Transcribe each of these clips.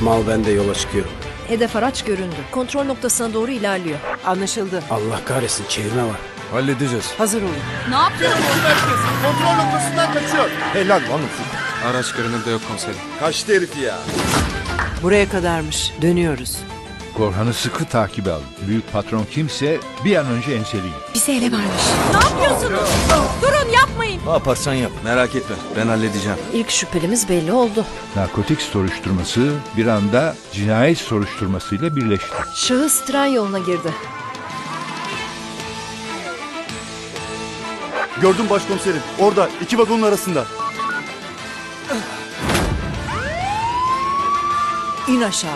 Mal bende yola çıkıyorum. Hedef araç göründü. Kontrol noktasına doğru ilerliyor. Anlaşıldı. Allah kahretsin çevirme var. Halledeceğiz. Hazır olun. Kontrol noktasından kaçıyor. Helal lan. Araç görünürde yok komiserim. Kaçtı herif ya. Buraya kadarmış. Dönüyoruz. Korhan'ı sıkı takip al. Büyük patron kimse bir an önce enseleyin. Bize ele vermiş. Ne yapıyorsunuz? Durun yapmayın. Ne yaparsan yap. Merak etme. Ben halledeceğim. İlk şüphelimiz belli oldu. Narkotik soruşturması bir anda cinayet soruşturmasıyla birleşti. Şahıs tren yoluna girdi. Gördüm başkomiserim. Orada iki vagonun arasında. İn aşağı.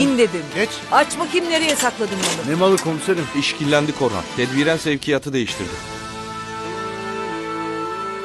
İn dedim. Geç. Aç bakayım nereye sakladın malı. Ne malı komiserim? İşkillendi Korhan. Tedbiren sevkiyatı değiştirdi.